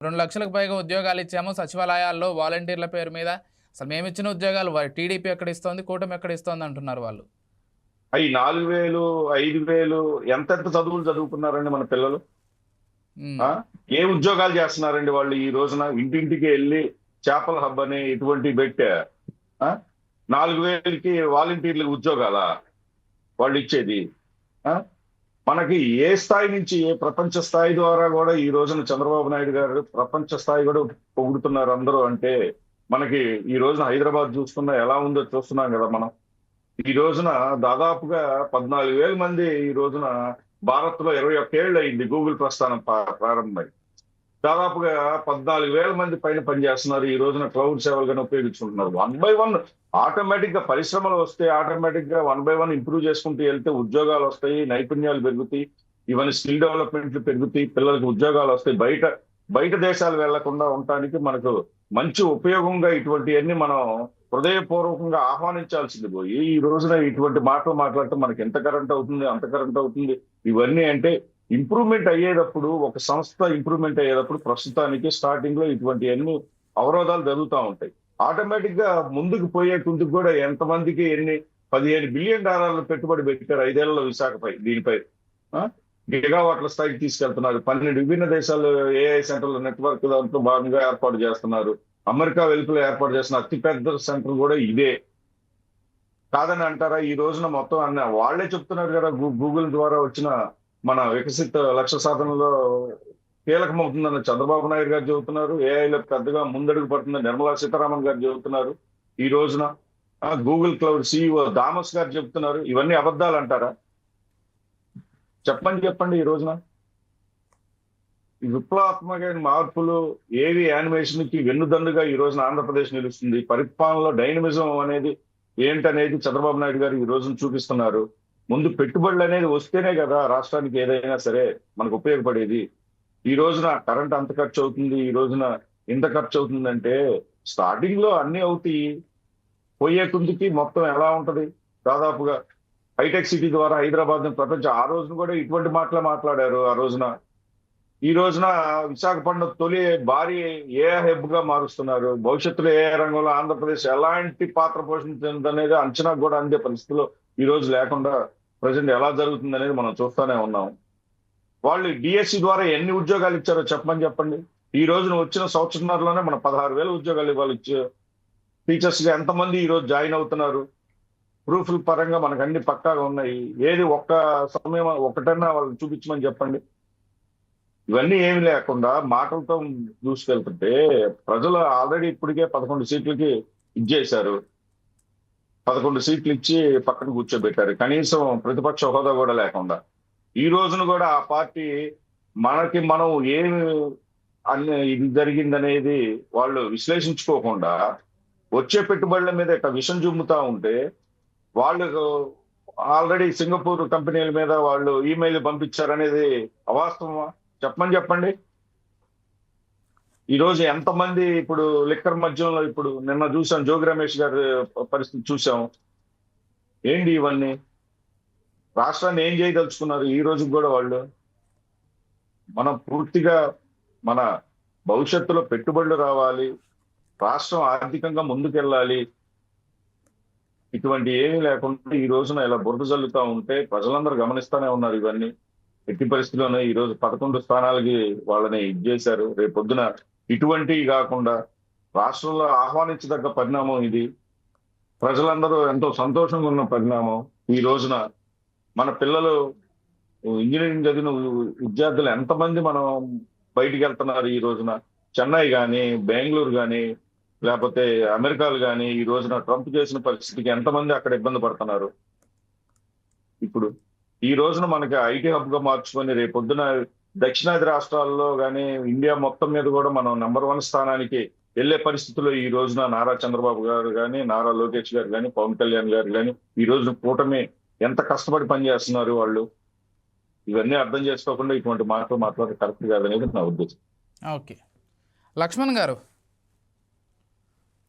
రెండు లక్షలకు పైగా ఉద్యోగాలు ఇచ్చాము సచివాలయాల్లో వాలంటీర్ల పేరు మీద అసలు మేము ఇచ్చిన ఉద్యోగాలు టీడీపీ ఎక్కడ ఇస్తోంది కూటమి ఎక్కడ ఇస్తోంది అంటున్నారు వాళ్ళు అవి నాలుగు వేలు ఐదు వేలు ఎంతెంత చదువులు చదువుకున్నారండి మన పిల్లలు? ఏ ఉద్యోగాలు చేస్తున్నారండి వాళ్ళు ఈ రోజున ఇంటింటికి వెళ్ళి చేపల హబ్ అని ఇటువంటి పెట్టా? నాలుగు వేలకి వాలంటీర్లకు ఉద్యోగాలా వాళ్ళు ఇచ్చేది ఆ? మనకి ఏ స్థాయి నుంచి ఏ ప్రపంచ స్థాయి ద్వారా కూడా ఈ రోజున చంద్రబాబు నాయుడు గారు ప్రపంచ స్థాయి కూడా పొగుడుతున్నారు అందరూ అంటే మనకి ఈ రోజున హైదరాబాద్ చూస్తున్నా ఎలా ఉందో చూస్తున్నాం కదా మనం. ఈ రోజున దాదాపుగా పద్నాలుగు వేల మంది ఈ రోజున భారత్లో ఇరవై ఒక్క ఏళ్ళు అయింది గూగుల్ ప్రస్థానం ప్రారంభమై. దాదాపుగా పద్నాలుగు వేల మంది పైన పనిచేస్తున్నారు. ఈ రోజున క్లౌడ్ సేవలుగానే ఉపయోగించుకుంటున్నారు. వన్ బై వన్ ఆటోమేటిక్గా పరిశ్రమలు వస్తే ఆటోమేటిక్గా వన్ బై వన్ ఇంప్రూవ్ చేసుకుంటూ వెళ్తే ఉద్యోగాలు వస్తాయి నైపుణ్యాలు పెరుగుతాయి ఇవన్నీ స్కిల్ డెవలప్మెంట్లు పెరుగుతాయి పిల్లలకు ఉద్యోగాలు వస్తాయి. బయట బయట దేశాలు వెళ్ళకుండా ఉండటానికి మనకు మంచి ఉపయోగంగా ఇటువంటివన్నీ మనం హృదయపూర్వకంగా ఆహ్వానించాల్సింది పోయి ఈ రోజున ఇటువంటి మాటలు మాట్లాడితే మనకి ఎంత కరెంట్ అవుతుంది అంత కరెంట్ అవుతుంది ఇవన్నీ అంటే ఇంప్రూవ్మెంట్ అయ్యేటప్పుడు ఒక సంస్థ ఇంప్రూవ్మెంట్ అయ్యేటప్పుడు ప్రస్తుతానికి స్టార్టింగ్లో ఇటువంటి ఎన్నో అవరోధాలు జరుగుతూ ఉంటాయి. ఆటోమేటిక్గా ముందుకు పోయే కుందుకు కూడా ఎంతమందికి ఎన్ని పదిహేను బిలియన్ డాలర్లు పెట్టుబడి పెట్టారు ఐదేళ్ళలో విశాఖపై దీనిపై. గిగావాట్ల స్థాయికి తీసుకెళ్తున్నారు. పన్నెండు విభిన్న దేశాలు ఏఐ సెంటర్ల నెట్వర్క్ దాంట్లో భాగంగా ఏర్పాటు చేస్తున్నారు. అమెరికా వెలుపులో ఏర్పాటు చేసిన అతిపెద్ద సెంటర్ కూడా ఇదే. కాదని అంటారా? ఈ రోజున మొత్తం అన్న వాళ్ళే చెప్తున్నారు కదా గూగుల్ ద్వారా వచ్చిన మన వికసిత లక్ష్య సాధనలో కీలకమవుతుందని చంద్రబాబు నాయుడు గారు చెబుతున్నారు. ఏఐలో పెద్దగా ముందడుగు పడుతుందని నిర్మలా సీతారామన్ గారు చెబుతున్నారు. ఈ రోజున గూగుల్ క్లౌడ్ సిఇఓ థామస్ గారు చెబుతున్నారు. ఇవన్నీ అబద్ధాలు అంటారా? చెప్పండి చెప్పండి ఈ రోజున. విప్లవాత్మకమైన మార్పులు ఏవి యానిమేషన్కి వెన్నుదన్నుగా ఈ రోజున ఆంధ్రప్రదేశ్ నిలుస్తుంది. పరిపాలనలో డైనమిజం అనేది ఏంటనేది చంద్రబాబు నాయుడు గారు ఈ రోజున చూపిస్తున్నారు. ముందు పెట్టుబడులు అనేది వస్తేనే కదా రాష్ట్రానికి ఏదైనా సరే మనకు ఉపయోగపడేది. ఈ రోజున కరెంట్ అంత ఖర్చు అవుతుంది ఈ రోజున ఇంత ఖర్చు అవుతుందంటే స్టార్టింగ్లో అన్ని అవుతాయి. పోయే కుందికి మొత్తం ఎలా ఉంటది? దాదాపుగా హైటెక్ సిటీ ద్వారా హైదరాబాద్ ప్రపంచం ఆ రోజున కూడా ఇటువంటి మాటలు మాట్లాడారు ఆ రోజున. ఈ రోజున విశాఖపట్నం తొలి భారీ ఏ హెబ్గా మారుస్తున్నారు. భవిష్యత్తులో ఏ రంగంలో ఆంధ్రప్రదేశ్ ఎలాంటి పాత్ర పోషించింది అనేది అంచనా కూడా అందే పరిస్థితిలో ఈ రోజు లేకుండా ప్రజెంట్ ఎలా జరుగుతుంది అనేది మనం చూస్తూనే ఉన్నాం. వాళ్ళు డిఎస్సి ద్వారా ఎన్ని ఉద్యోగాలు ఇచ్చారో చెప్పమని చెప్పండి. ఈ రోజున వచ్చిన సంవత్సరంలోనే మన పదహారు వేల ఉద్యోగాలు ఇవ్వాలి. టీచర్స్ ఎంతమంది ఈ రోజు జాయిన్ అవుతున్నారు? ప్రూఫ్ల పరంగా మనకు అన్ని పక్కాగా ఉన్నాయి. ఏది ఒక్క సమయం ఒకటన్నా వాళ్ళకి చూపించమని చెప్పండి. ఇవన్నీ ఏమి లేకుండా మాటలతో దూసుకెళ్తుంటే ప్రజలు ఆల్రెడీ ఇప్పటికే పదకొండు సీట్లకి ఇచ్చేశారు. పదకొండు సీట్లు ఇచ్చి పక్కన కూర్చోబెట్టారు. కనీసం ప్రతిపక్ష హోదా కూడా లేకుండా. ఈ రోజున కూడా ఆ పార్టీ మనకి మనం ఏమి అన్ని ఇది జరిగిందనేది వాళ్ళు విశ్లేషించుకోకుండా వచ్చే పెట్టుబడుల మీద ఇట్లా విషం జుమ్ముతా ఉంటే వాళ్ళు ఆల్రెడీ సింగపూర్ కంపెనీల మీద వాళ్ళు ఈమెయిల్ పంపించారనేది అవాస్తవమా? చెప్పమని చెప్పండి. ఈ రోజు ఎంతమంది ఇప్పుడు లిక్కర్ మధ్యలో ఇప్పుడు నిన్న చూసాం జోగి రమేష్ గారి పరిస్థితి చూసాం. ఏంటి ఇవన్నీ? రాష్ట్రాన్ని ఏం చేయదలుచుకున్నారు? ఈ రోజు కూడా వాళ్ళు మనం పూర్తిగా మన భవిష్యత్తులో పెట్టుబడులు రావాలి రాష్ట్రం ఆర్థికంగా ముందుకెళ్ళాలి. ఇటువంటి ఏమీ లేకుండా ఈ రోజున ఇలా బురద జల్లుతా ఉంటే ప్రజలందరూ గమనిస్తూనే ఉన్నారు ఇవన్నీ. ఎట్టి పరిస్థితిలోనే ఈ రోజు పదకొండు స్థానాలకి వాళ్ళని ఇది చేశారు. రేపు పొద్దున ఇటువంటివి కాకుండా రాష్ట్రంలో ఆహ్వానించదగ్గ పరిణామం ఇది. ప్రజలందరూ ఎంతో సంతోషంగా ఉన్న పరిణామం ఈ రోజున. మన పిల్లలు ఇంజనీరింగ్ చదివిన విద్యార్థులు ఎంతమంది మనం బయటికి వెళ్తున్నారు ఈ రోజున? చెన్నై కానీ బెంగళూరు కానీ లేకపోతే అమెరికాలు కానీ ఈ రోజున ట్రంప్ చేసిన పరిస్థితికి ఎంతమంది అక్కడ ఇబ్బంది పడుతున్నారు? ఇప్పుడు ఈ రోజున మనకి ఐటీ హబ్గా మార్చుకొని రేపు పొద్దున దక్షిణాది రాష్ట్రాల్లో కానీ ఇండియా మొత్తం మీద కూడా మనం నెంబర్ వన్ స్థానానికి వెళ్ళే పరిస్థితుల్లో ఈ రోజున నారా చంద్రబాబు గారు కానీ నారా లోకేష్ గారు కానీ పవన్ కళ్యాణ్ గారు కానీ ఈ రోజున కూటమి ఎంత కష్టపడి పనిచేస్తున్నారు వాళ్ళు? ఇవన్నీ అర్థం చేసుకోకుండా ఇటువంటి మాటలు మాట్లాడడం కరెక్ట్ కాదనేది నా ఉద్దేశం. ఓకే. లక్ష్మణ్ గారు